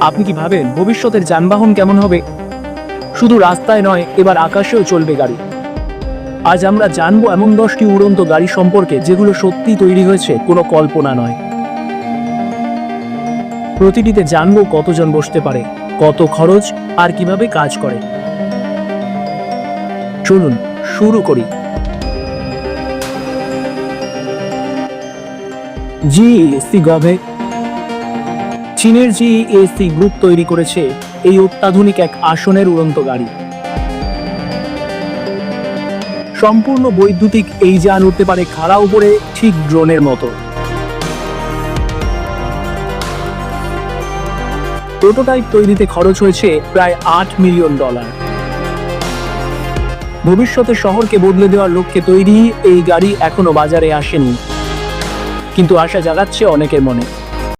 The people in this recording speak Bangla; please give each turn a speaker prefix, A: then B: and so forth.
A: আপনি কি ভাবেন ভবিষ্যতের যানবাহন কেমন হবে? শুধু রাস্তায় নয়, এবার আকাশেও চলবে গাড়ি। আজ আমরা জানব এমন দশটি উড়ন্ত গাড়ি সম্পর্কে যেগুলো সত্যি তৈরি হয়েছে, কোনো কল্পনা নয়। প্রতিটিতে জানব কতজন বসতে পারে, কত খরচ, আর কীভাবে কাজ করে। চলুন, শুরু করি। জি সি গভে। চীনের জি এসি গ্রুপ তৈরি করেছে এই অত্যাধুনিক এক আসনের উড়ন্ত গাড়ি। সম্পূর্ণ বৈদ্যুতিক এই যান উঠতে পারে খাড়া উপরে ঠিক ড্রোনের মতো। প্রোটোটাইপ তৈরিতে খরচ হয়েছে প্রায় আট মিলিয়ন ডলার। ভবিষ্যতে শহরকে বদলে দেওয়ার লক্ষ্যে তৈরি এই গাড়ি এখনও বাজারে আসেনি। কিন্তু আশা জাগাচ্ছে অনেকের মনে।